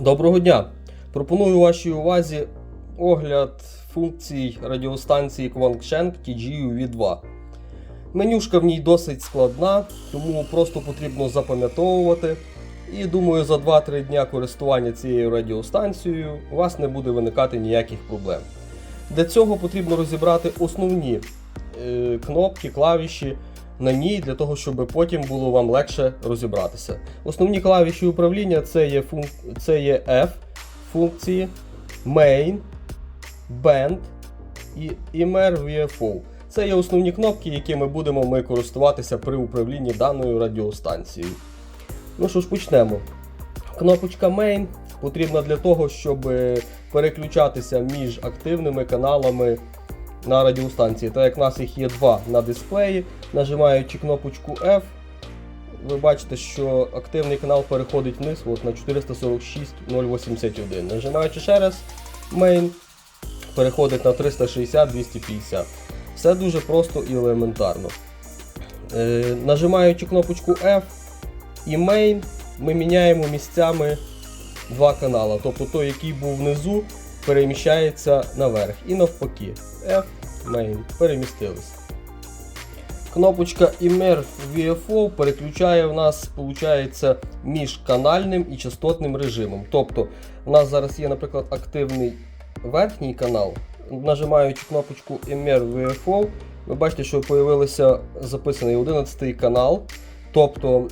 Доброго дня! Пропоную вашій увазі огляд функцій радіостанції Quangshank TGUV2. Менюшка в ній досить складна, тому просто потрібно запам'ятовувати. І думаю, за 2-3 дня користування цією радіостанцією у вас не буде виникати ніяких проблем. Для цього потрібно розібрати основні е, кнопки, клавіші на ній, для того, щоб потім було вам легше розібратися. Основні клавіші управління це є, функ... це є F функції, Main, Band і IMR VFO. Це є основні кнопки, якими будемо ми користуватися при управлінні даною радіостанцією. Ну що ж, почнемо. Кнопочка Main потрібна для того, щоб переключатися між активними каналами на радіостанції. Так як в нас їх є два на дисплеї, нажимаючи кнопочку F, ви бачите, що активний канал переходить вниз от, на 446.081. Нажимаючи ще раз Main, переходить на 360-250. Все дуже просто і елементарно. Е, нажимаючи кнопочку F і Main, ми міняємо місцями два канали. Тобто той, який був внизу, переміщається наверх. І навпаки. F, Main, перемістились. Кнопочка Immer VFO переключає в нас виходить, між канальним і частотним режимом. Тобто, у нас зараз є, наприклад, активний верхній канал. Нажимаючи кнопочку Immer VFO, ви бачите, що з'явився записаний 11 канал. Тобто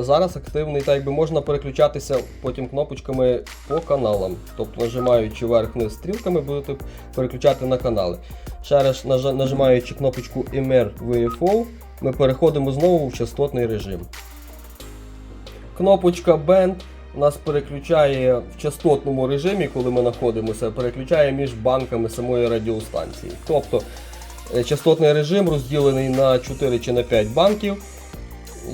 зараз активний, так якби можна переключатися потім кнопочками по каналам. Тобто нажимаючи вверх-вниз стрілками, будете переключати на канали. Ще раз нажимаючи кнопочку Immer VFO, ми переходимо знову в частотний режим. Кнопочка Band нас переключає в частотному режимі, коли ми знаходимося, переключає між банками самої радіостанції. Тобто е, частотний режим розділений на 4 чи на 5 банків.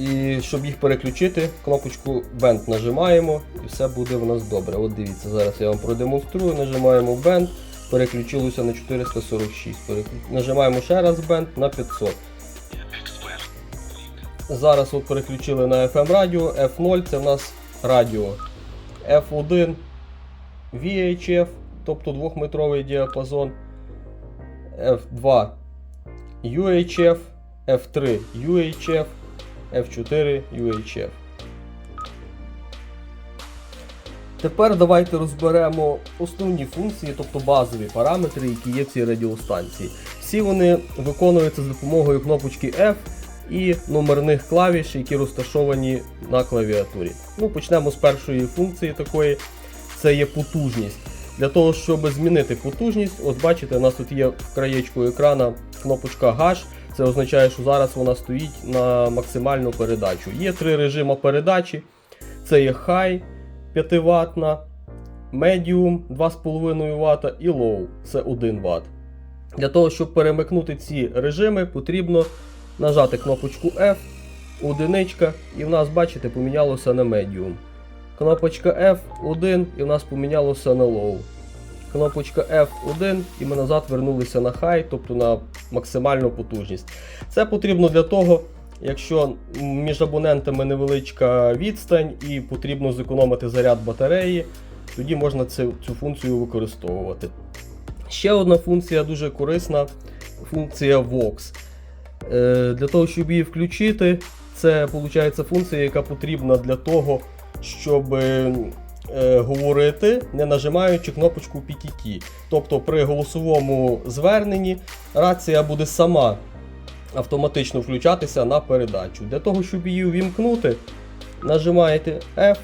І щоб їх переключити, кнопочку Band нажимаємо і все буде в нас добре. От дивіться, зараз я вам продемонструю, нажимаємо Band, переключилося на 446. Переклю... Нажимаємо ще раз Band на 500. Зараз от переключили на FM радіо, F0 це в нас радіо. F1 VHF, тобто двохметровий діапазон. F2 UHF, F3 UHF, F4 UHF. Тепер давайте розберемо основні функції, тобто базові параметри, які є в цій радіостанції. Всі вони виконуються з допомогою кнопочки F і номерних клавіш, які розташовані на клавіатурі. Ну, Почнемо з першої функції такої, це є потужність. Для того, щоб змінити потужність, ось бачите, у нас тут є в краєчку екрана кнопочка Hash. Це означає, що зараз вона стоїть на максимальну передачу. Є три режими передачі. Це є High 5 Вт, Medium 2,5 Вт і Low це 1 Вт. Для того, щоб перемикнути ці режими, потрібно нажати кнопочку F, одиничка, і в нас, бачите, помінялося на Medium. Кнопочка F1 і в нас помінялося на Low. Кнопочка F1 і ми назад вернулися на High, тобто на максимальну потужність. Це потрібно для того, якщо між абонентами невеличка відстань і потрібно зекономити заряд батареї, тоді можна цю, цю функцію використовувати. Ще одна функція дуже корисна функція Vox. Е, Для того, щоб її включити, це виходить функція, яка потрібна для того, щоб е, говорити, не нажимаючи кнопочку PTT. Тобто при голосовому зверненні рація буде сама автоматично включатися на передачу. Для того, щоб її увімкнути, нажимаєте F,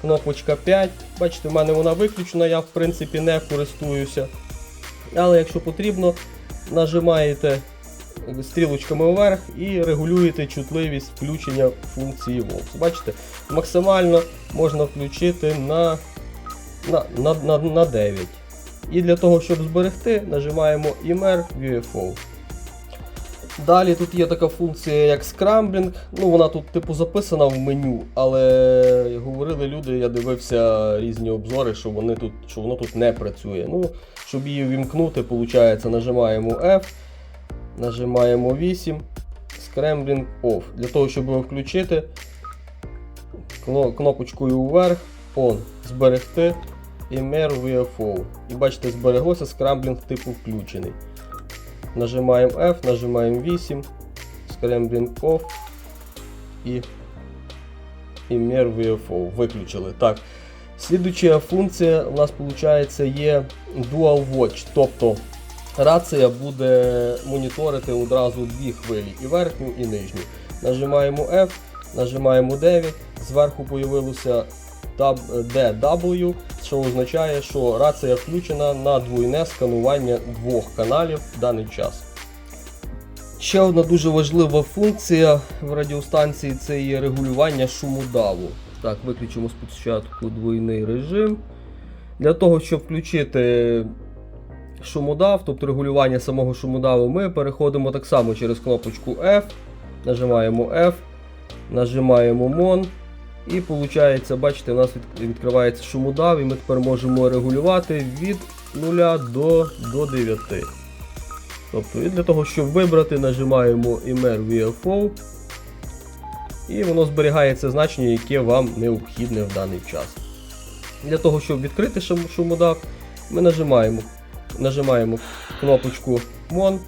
кнопочка 5. Бачите, в мене вона виключена, я в принципі не користуюся. Але якщо потрібно, нажимаєте стрілочками вверх і регулюєте чутливість включення функції Vox. Бачите, максимально можна включити на, на, на, на, на 9. І для того, щоб зберегти, нажимаємо Immer VFO. Далі тут є така функція, як Scrambling. Ну, вона тут типу записана в меню, але говорили люди, я дивився різні обзори, що, вони тут, що воно тут не працює. Ну, Щоб її вімкнути, виходить, нажимаємо F, нажимаємо 8, Scrambling Off. Для того, щоб його включити, кнопочкою вверх, on зберегти Emer VFO. І бачите, збереглося скрамблінг типу включений. Нажимаємо F, нажимаємо 8, скрамблінг off і Emer VFO. Виключили. Так. Слідуюча функція у нас виходить є Dual Watch, тобто рація буде моніторити одразу дві хвилі, і верхню, і нижню. Нажимаємо F, нажимаємо 9, зверху появилося DW, що означає, що рація включена на двойне сканування двох каналів в даний час. Ще одна дуже важлива функція в радіостанції це є регулювання шуму даву. Так, виключимо спочатку двойний режим. Для того, щоб включити шумодав, тобто регулювання самого шумодаву, ми переходимо так само через кнопочку F, нажимаємо F, нажимаємо MON. І виходить, бачите, у нас відкривається шумодав, і ми тепер можемо регулювати від 0 до, до 9. Тобто, і для того, щоб вибрати, нажимаємо Emer VFO. І воно зберігає це значення, яке вам необхідне в даний час. Для того, щоб відкрити шумодав, ми нажимаємо, нажимаємо кнопочку MON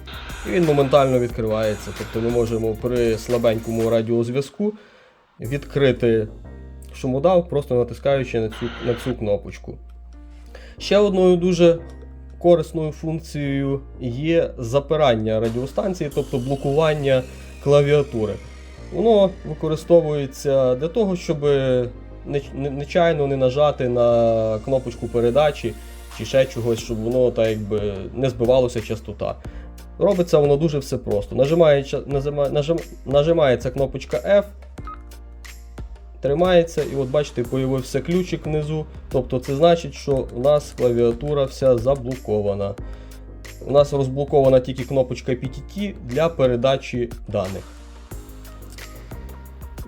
і він моментально відкривається. Тобто ми можемо при слабенькому радіозв'язку відкрити шумодав, просто натискаючи на цю, на цю кнопочку. Ще одною дуже корисною функцією є запирання радіостанції, тобто блокування клавіатури. Воно використовується для того, щоб не- не- нечайно не нажати на кнопочку передачі чи ще чогось, щоб воно так якби не збивалося частота. Робиться воно дуже все просто. Нажимається, назима- нажим, нажимається кнопочка F, тримається, і от бачите, появився ключик внизу. Тобто це значить, що у нас клавіатура вся заблокована. У нас розблокована тільки кнопочка PTT для передачі даних.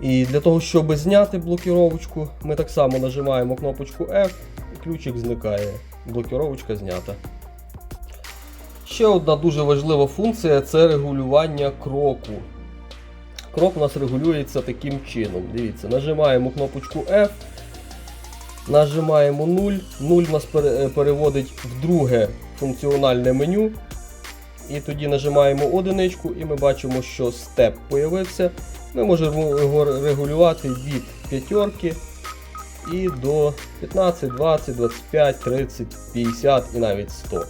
І для того, щоб зняти блокіровочку, ми так само нажимаємо кнопочку F і ключик зникає. Блокіровочка знята. Ще одна дуже важлива функція це регулювання кроку. Крок у нас регулюється таким чином. Дивіться, нажимаємо кнопочку F, нажимаємо 0. 0 нас е, переводить в друге функціональне меню. І тоді нажимаємо одиничку і ми бачимо, що степ появився. Ми можемо його регулювати від п'ятерки і до 15, 20, 25, 30, 50 і навіть 100.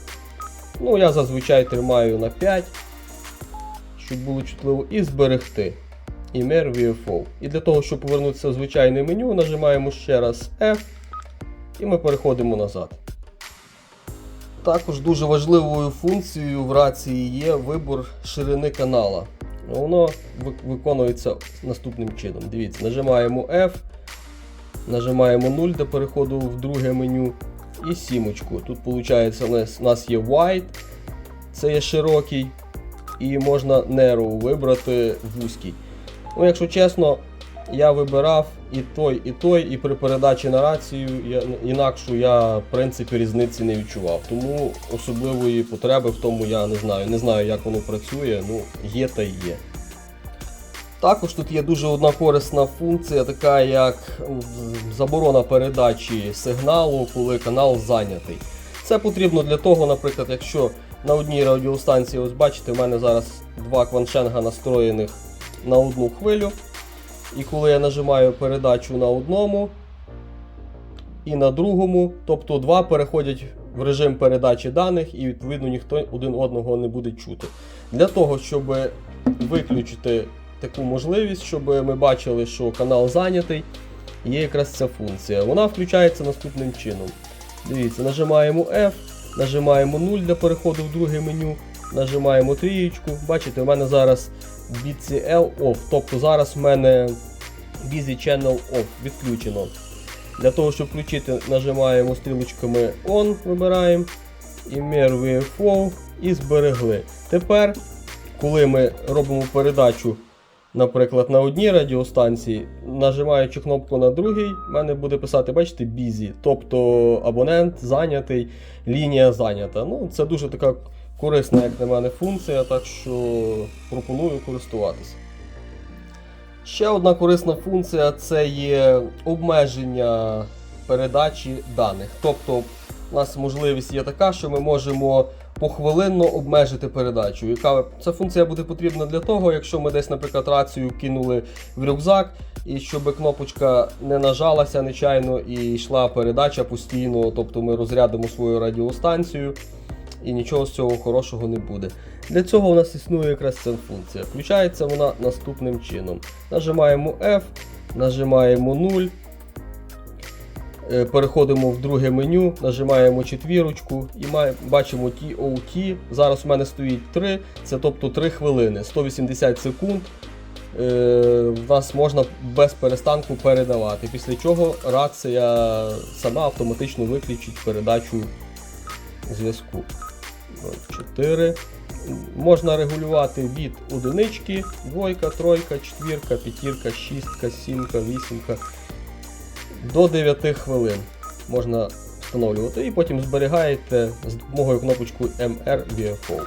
Ну, я зазвичай тримаю на 5, щоб було чутливо, і зберегти. Imer VFO. І для того, щоб повернутися в звичайне меню, нажимаємо ще раз F і ми переходимо назад. Також дуже важливою функцією в рації є вибор ширини канала. Воно виконується наступним чином. Дивіться, нажимаємо F, нажимаємо 0 для переходу в друге меню і сімочку. Тут виходить, у нас, є wide, це є широкий, і можна narrow вибрати вузький. Ну, якщо чесно, я вибирав і той, і той, і при передачі на рацію я, інакшу я в принципі різниці не відчував. Тому особливої потреби в тому я не знаю. Не знаю, як воно працює, ну є та є. Також тут є дуже одна корисна функція, така як заборона передачі сигналу, коли канал зайнятий. Це потрібно для того, наприклад, якщо на одній радіостанції, ось бачите, в мене зараз два кваншенга настроєних на одну хвилю. І коли я нажимаю передачу на одному і на другому, тобто два переходять в режим передачі даних і відповідно ніхто один одного не буде чути. Для того, щоб виключити таку можливість, щоб ми бачили, що канал зайнятий, є якраз ця функція. Вона включається наступним чином. Дивіться, нажимаємо F, нажимаємо 0 для переходу в друге меню, нажимаємо трієчку. Бачите, у мене зараз BCL off, тобто зараз в мене Busy Channel Off відключено. Для того, щоб включити, нажимаємо стрілочками On, вибираємо, Emer VFO і зберегли. Тепер, коли ми робимо передачу, наприклад, на одній радіостанції, нажимаючи кнопку на другій, в мене буде писати, бачите, Busy, тобто абонент зайнятий, лінія зайнята. Ну, Це дуже така корисна, як на мене, функція, так що пропоную користуватися. Ще одна корисна функція це є обмеження передачі даних. Тобто у нас можливість є така, що ми можемо похвилинно обмежити передачу. Яка ця функція буде потрібна для того, якщо ми десь, наприклад, рацію кинули в рюкзак, і щоб кнопочка не нажалася нечайно і йшла передача постійно, тобто ми розрядимо свою радіостанцію і нічого з цього хорошого не буде. Для цього у нас існує якраз ця функція. Включається вона наступним чином. Нажимаємо F, нажимаємо 0. Е, Переходимо в друге меню, нажимаємо четвірочку і бачимо TOT. Зараз у мене стоїть 3, це тобто 3 хвилини, 180 секунд. Е, в нас можна без перестанку передавати. Після чого рація сама автоматично виключить передачу зв'язку. 4. Можна регулювати від одинички, двойка, тройка, четвірка, п'ятірка, шістка, сімка, вісімка до 9 хвилин можна встановлювати і потім зберігаєте з допомогою кнопочку MR VFO.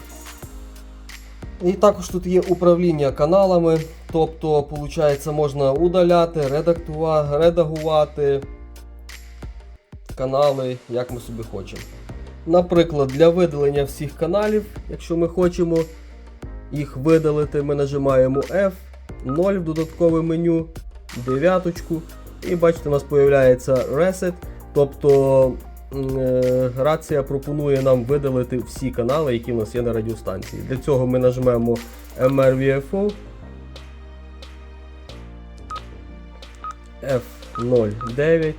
І також тут є управління каналами, тобто, виходить, можна удаляти, редагувати канали, як ми собі хочемо. Наприклад, для видалення всіх каналів, якщо ми хочемо їх видалити, ми нажимаємо F, 0 в додаткове меню, дев'яточку, і бачите, у нас з'являється Reset. Тобто е, рація пропонує нам видалити всі канали, які в нас є на радіостанції. Для цього ми нажмемо MRVFO F09.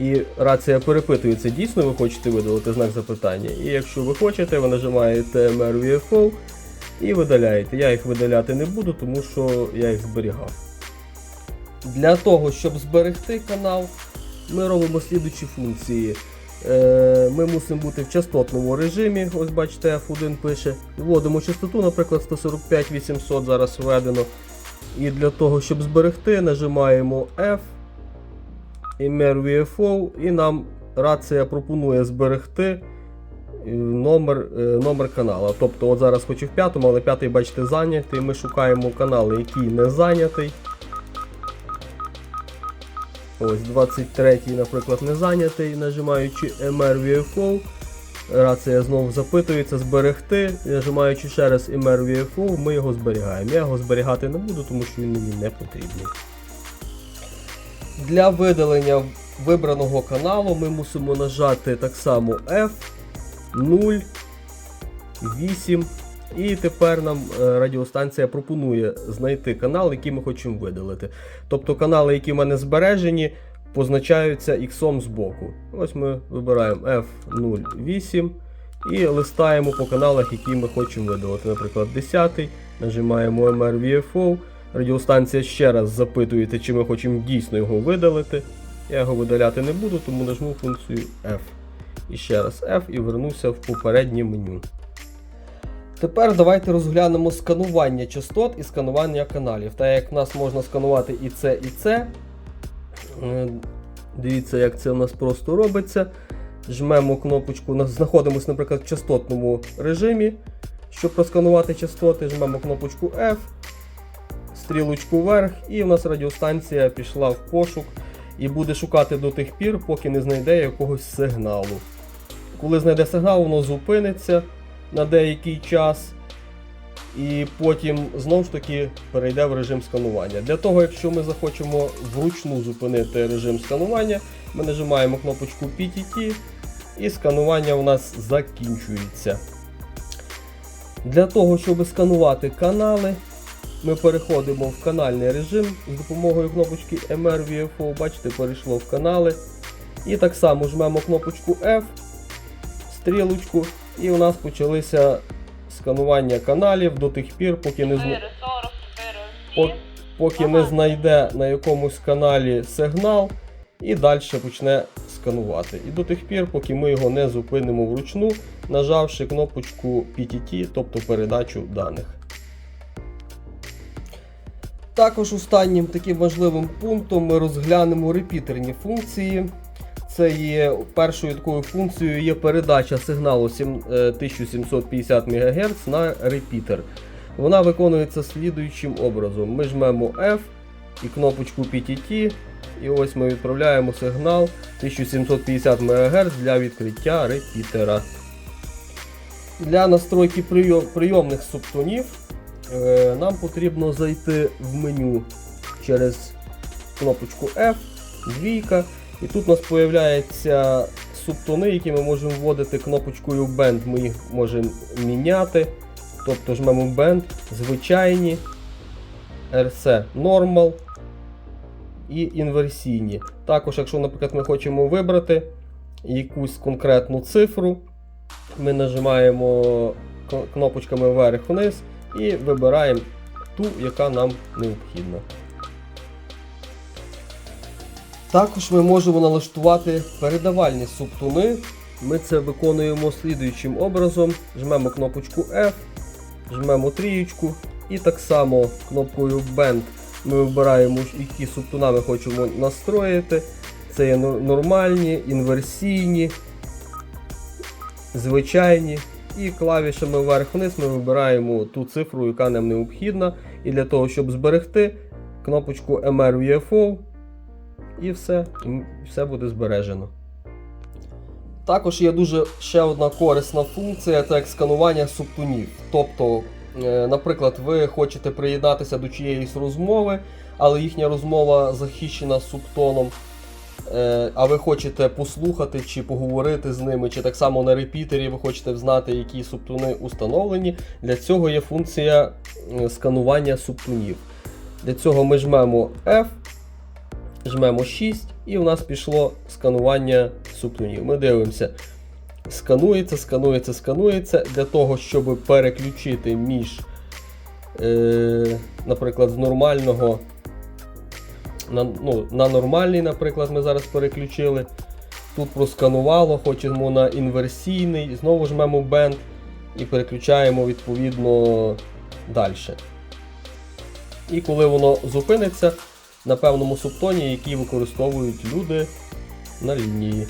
І рація перепитується, дійсно ви хочете видалити знак запитання. І якщо ви хочете, ви нажимаєте MRVFO і видаляєте. Я їх видаляти не буду, тому що я їх зберігав. Для того, щоб зберегти канал, ми робимо слідучі функції. Е, Ми мусимо бути в частотному режимі. Ось бачите, F1 пише. Вводимо частоту, наприклад, 145 800 зараз введено. І для того, щоб зберегти, нажимаємо F. Імер VFO, і нам рація пропонує зберегти е, номер, е, номер канала. Тобто, от зараз хоч і в п'ятому, але п'ятий, бачите, зайнятий. Ми шукаємо канал, який не зайнятий. Ось 23, наприклад, не зайнятий, нажимаючи MR VFO. Рація знову запитується, зберегти. Нажимаючи ще раз MR VFO, ми його зберігаємо. Я його зберігати не буду, тому що він мені не потрібний. Для видалення вибраного каналу ми мусимо нажати так само F 0 8. І тепер нам е, радіостанція пропонує знайти канал, який ми хочемо видалити. Тобто канали, які в мене збережені, позначаються іксом збоку. Ось ми вибираємо F08 і листаємо по каналах, які ми хочемо видалити. Наприклад, 10 нажимаємо MRVFO. Радіостанція ще раз запитується, чи ми хочемо дійсно його видалити. Я його видаляти не буду, тому нажму функцію F. І ще раз F і вернуся в попереднє меню. Тепер давайте розглянемо сканування частот і сканування каналів. Так як в нас можна сканувати і це, і це. Е, Дивіться, як це в нас просто робиться. Жмемо кнопочку, знаходимося, наприклад, в частотному режимі. Щоб просканувати частоти, жмемо кнопочку F, стрілочку вверх, і в нас радіостанція пішла в пошук і буде шукати до тих пір, поки не знайде якогось сигналу. Коли знайде сигнал, воно зупиниться на деякий час. І потім знову ж таки перейде в режим сканування. Для того, якщо ми захочемо вручну зупинити режим сканування, ми нажимаємо кнопочку PTT і сканування у нас закінчується. Для того, щоб сканувати канали, ми переходимо в канальний режим з допомогою кнопочки MRVFO. Бачите, перейшло в канали. І так само жмемо кнопочку F, стрілочку, і у нас почалися сканування каналів до тих пір, поки не, зна- 4, 40, По- поки не знайде на якомусь каналі сигнал і далі почне сканувати. І до тих пір, поки ми його не зупинимо вручну, нажавши кнопочку PTT, тобто передачу даних. Також останнім таким важливим пунктом ми розглянемо репітерні функції. Це є першою такою функцією є передача сигналу е, 1750 МГц на репітер. Вона виконується слідуючим образом. Ми жмемо F і кнопочку PTT, І ось ми відправляємо сигнал 1750 МГц для відкриття репітера. Для настройки прийом, прийомних субтонів е, нам потрібно зайти в меню через кнопочку F, двійка, і тут у нас з'являються субтони, які ми можемо вводити кнопочкою Band. Ми їх можемо міняти. Тобто жмемо Band, звичайні, RC Normal і інверсійні. Також, якщо, наприклад, ми хочемо вибрати якусь конкретну цифру, ми нажимаємо кнопочками вверх-вниз і вибираємо ту, яка нам необхідна. Також ми можемо налаштувати передавальні субтони. Ми це виконуємо слідуючим образом. Жмемо кнопочку F, жмемо трієчку і так само кнопкою Band ми вибираємо, які субтона ми хочемо настроїти. Це є нормальні, інверсійні, звичайні. І клавішами вверх-вниз ми вибираємо ту цифру, яка нам необхідна. І для того, щоб зберегти, кнопочку MRVFO і все, все буде збережено. Також є дуже ще одна корисна функція, це як сканування субтонів. Тобто, е, наприклад, ви хочете приєднатися до чиєїсь розмови, але їхня розмова захищена субтоном. Е, А ви хочете послухати чи поговорити з ними, чи так само на репітері ви хочете знати, які субтони установлені. Для цього є функція е, сканування субтонів. Для цього ми жмемо F, жмемо 6, і у нас пішло сканування субтонів. Ми дивимося. Сканується, сканується, сканується для того, щоб переключити між, е, наприклад, з нормального на, ну, на нормальний, наприклад, ми зараз переключили. Тут просканувало, хочемо на інверсійний, знову жмемо Band і переключаємо відповідно далі. І коли воно зупиниться на певному субтоні, який використовують люди на лінії.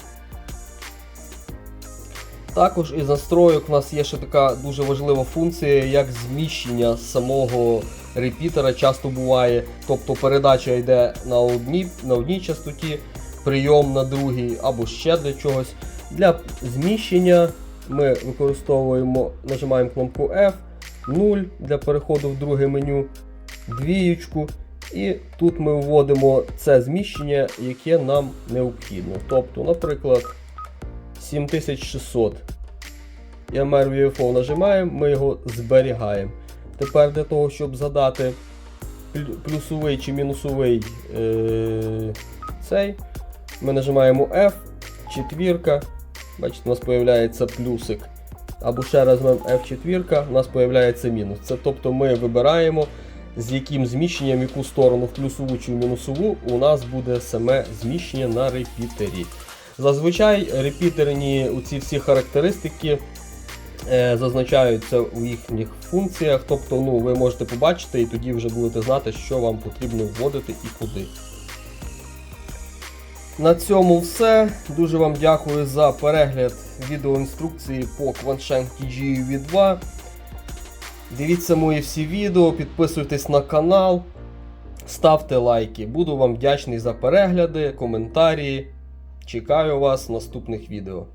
Також із настроїк у нас є ще така дуже важлива функція, як зміщення самого репітера часто буває. Тобто передача йде на одній, на одній частоті, прийом на другій або ще для чогось. Для зміщення ми використовуємо, нажимаємо кнопку F, 0 для переходу в друге меню, двієчку. І тут ми вводимо це зміщення, яке нам необхідно. Тобто, наприклад, 7600. І MRVFO нажимаємо, ми його зберігаємо. Тепер для того, щоб задати плюсовий чи мінусовий е- цей, ми нажимаємо F, четвірка. Бачите, у нас з'являється плюсик. Або ще раз F4, у нас з'являється мінус. Це тобто ми вибираємо, з яким зміщенням, яку сторону, в плюсову чи в мінусову, у нас буде саме зміщення на репітері. Зазвичай репітерні ці всі характеристики е, зазначаються у їхніх функціях. Тобто ну, ви можете побачити і тоді вже будете знати, що вам потрібно вводити і куди. На цьому все. Дуже вам дякую за перегляд відеоінструкції по Quansheng TG V2. Дивіться мої всі відео, підписуйтесь на канал, ставте лайки. Буду вам вдячний за перегляди, коментарі. Чекаю вас в наступних відео.